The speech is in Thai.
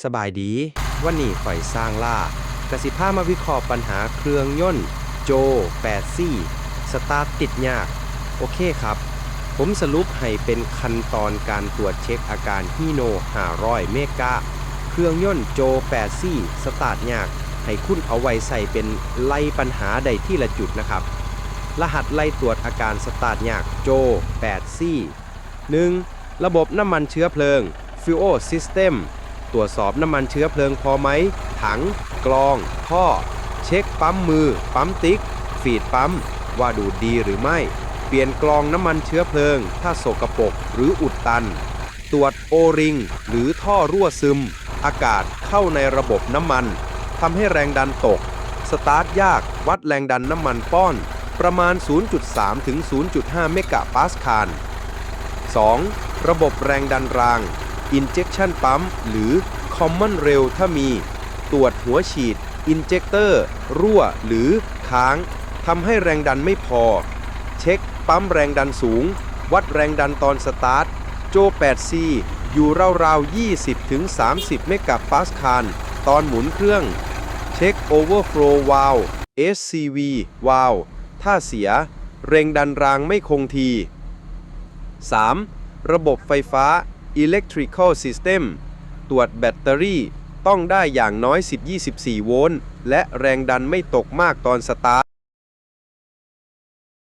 สบายดี วันนี้ข่อยสร้างล่ากสิพามาวิเคราะห์ปัญหาเครื่องยนต์โจ8ซี่สตาร์ทติดยาก โอเคครับ ผมสรุปให้เป็นขั้นตอนการตรวจเช็คอาการฮีโน500 เมกะ เครื่องยนต์โจ8ซี่สตาร์ทยาก ให้คุณเอาไว้ใส่เป็นไล่ปัญหาใดที่ละจุดนะครับ รหัสไล่ตรวจอาการสตาร์ทยากโจ8ซี่ 1. ระบบน้ำมันเชื้อเพลิง Fuel System ตรวจสอบน้ำมันเชื้อเพลิงพอไหม ถัง กรอง ท่อ เช็คปั๊มมือ ปั๊มติ๊ก ฟีดปั๊ม ว่าดูดดีหรือไม่ เปลี่ยนกรองน้ำมันเชื้อเพลิง ถ้าโสกปรกหรืออุดตัน ตรวจโอริง หรือท่อรั่วซึม อากาศเข้าในระบบน้ำมันทำให้แรงดันตก สตาร์ทยาก วัดแรงดันน้ำมันป้อน ประมาณ 0.3 ถึง 0.5 เมกะปาสคาล 2. ระบบแรงดันราง Injection Pump หรือ Common Rail ถ้ามี ตรวจหัวฉีด Injector รั่วหรือค้างทำให้แรงดันไม่พอ เช็คปั๊มแรงดันสูง วัดแรงดันตอนสตาร์ท โจ 8C อยู่ราวๆ 20ถึง30 เมกะปาสคาลตอนหมุนเครื่อง เช็ค Overflow Valve SCV Valve ถ้าเสียแรงดันรางไม่คงที 3. ระบบไฟฟ้า Electrical System ตรวจแบตเตอรี่ ต้องได้อย่างน้อย 10-24 โวลต์ และแรงดันไม่ตกมากตอนสตาร์ท